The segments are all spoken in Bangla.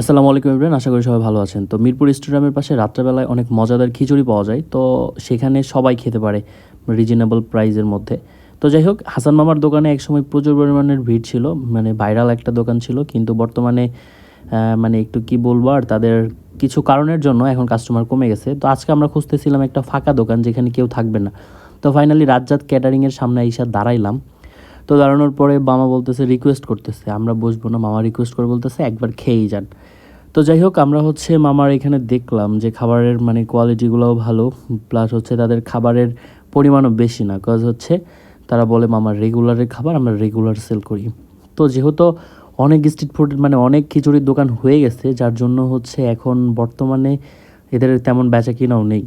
আসসালামু আলাইকুম ইব্রাহিম আশা করি সবাই ভালো আছেন। তো মিরপুর স্টেডিয়ামের পাশে রাত্রেবেলায় অনেক মজাদার খিচুড়ি পাওয়া যায়। তো সেখানে সবাই খেতে পারে রিজনেবল প্রাইজের মধ্যে। তো যাই হোক, হাসান মামার দোকানে একসময় প্রচুর পরিমাণের ভিড় ছিল মানে ভাইরাল একটা দোকান ছিল, কিন্তু বর্তমানে মানে একটু কি বলব আর তাদের কিছু কারণের জন্য এখন কাস্টমার কমে গেছে। তো আজকে আমরা খুঁজতেছিলাম একটা ফাঁকা দোকান যেখানে কেউ থাকবে না। তো ফাইনালি রাজ্জাত ক্যাটারিংয়ের সামনে এসে দাঁড়াইলাম। তো দাঁড়ানোর পরে মামা বলতেছে রিকোয়েস্ট করতেছে। আমরা বসবো না, মামা রিকোয়েস্ট করে বলতেছে, একবার খেয়েই যান। তো যাই হোক, আমরা হচ্ছে মামার এখানে দেখলাম যে খাবারের মানে কোয়ালিটিগুলোও ভালো প্লাস হচ্ছে তাদের খাবারের পরিমাণও বেশি না কজ হচ্ছে তারা বলে মামার রেগুলারের খাবার আমরা রেগুলার সেল করি। তো যেহেতু অনেক স্ট্রিট ফুড মানে অনেক খিচুড়ির দোকান হয়ে গেছে, যার জন্য হচ্ছে এখন বর্তমানে এদের তেমন বেচা কিনাও নেই।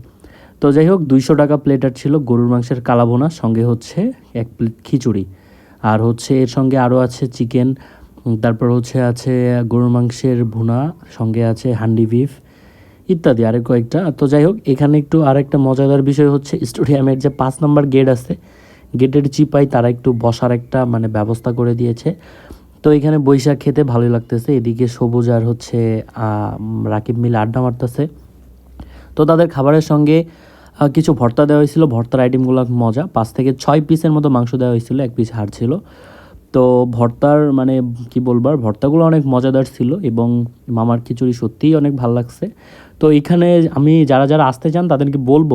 তো যাই হোক, দুইশো টাকা প্লেটার ছিল গরুর মাংসের কালাবোনা সঙ্গে হচ্ছে এক প্লেট খিচুড়ি। আর হচ্ছে এর সঙ্গে আরও আছে চিকেন তারপর হচ্ছে আছে গরুর মাংসের ভুনা, সঙ্গে আছে হান্ডি বিফ ইত্যাদি আরেক কয়েকটা। তো যাই হোক, এখানে একটু আরেকটা মজাদার বিষয় হচ্ছে স্টেডিয়ামের যে পাঁচ নম্বর গেট আছে, গেটের চিপাই তারা একটু বসার একটা মানে ব্যবস্থা করে দিয়েছে। তো এখানে বৈশাখ খেতে ভালোই লাগতেছে, এদিকে সবুজ আর হচ্ছে রাকিব মিলে আড্ডা মারতেছে। তো তাদের খাবারের সঙ্গে কিছু ভর্তা দেওয়া হয়েছিল, ভর্তার আইটেমগুলো মজা। পাঁচ থেকে ছয় পিসের মতো মাংস দেওয়া হয়েছিল, এক পিস হাড় ছিল। তো ভর্তার মানে কি বলবার ভর্তাগুলো অনেক মজাদার ছিল এবং মামার খিচুড়ি সত্যিই অনেক ভালো লাগছে। তো এখানে আমি যারা যারা আসতে চান তাদেরকে বলব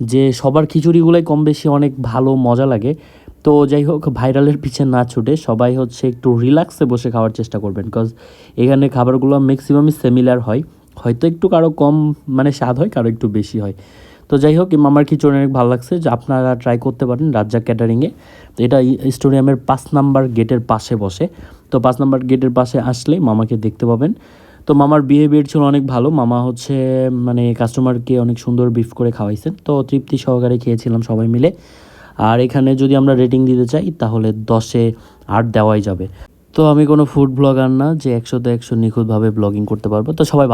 যে সবার খিচুড়িগুলোই কম বেশি অনেক ভালো, মজা লাগে। তো যাই হোক, ভাইরালের পিছে না ছুটে সবাই হচ্ছে একটু রিল্যাক্সে বসে খাওয়ার চেষ্টা করবেন বিকজ এখানে খাবারগুলো ম্যাক্সিমামই সিমিলার হয়। হয়তো একটু কারও কম মানে স্বাদ হয়, কারও একটু বেশি হয়। তো যাই হোক মামার খিচুড়ি অনেক ভালো লাগছে। যে আপনারা ট্রাই করতে পারেন রাজ্জাক ক্যাটারিংয়ে তো এটা স্টেডিয়ামের পাঁচ নাম্বার গেটের পাশে বসে। তো পাঁচ নাম্বার গেটের পাশে আসলে মামাকে দেখতে পাবেন। তো মামার বিহেভিয়ার ছিল অনেক ভালো। মামা হচ্ছে মানে কাস্টমারকে অনেক সুন্দর বিফ করে খাওয়াইছেন। তো তৃপ্তি সহকারে খেয়েছিলাম সবাই মিলে। আর এখানে যদি আমরা রেটিং দিতে চাই, তাহলে দশে আট দেওয়াই যাবে। তো আমি কোনো ফুড ব্লগার না যে একশোতে একশো নিখুঁতভাবে ব্লগিং করতে পারব। তো সবাই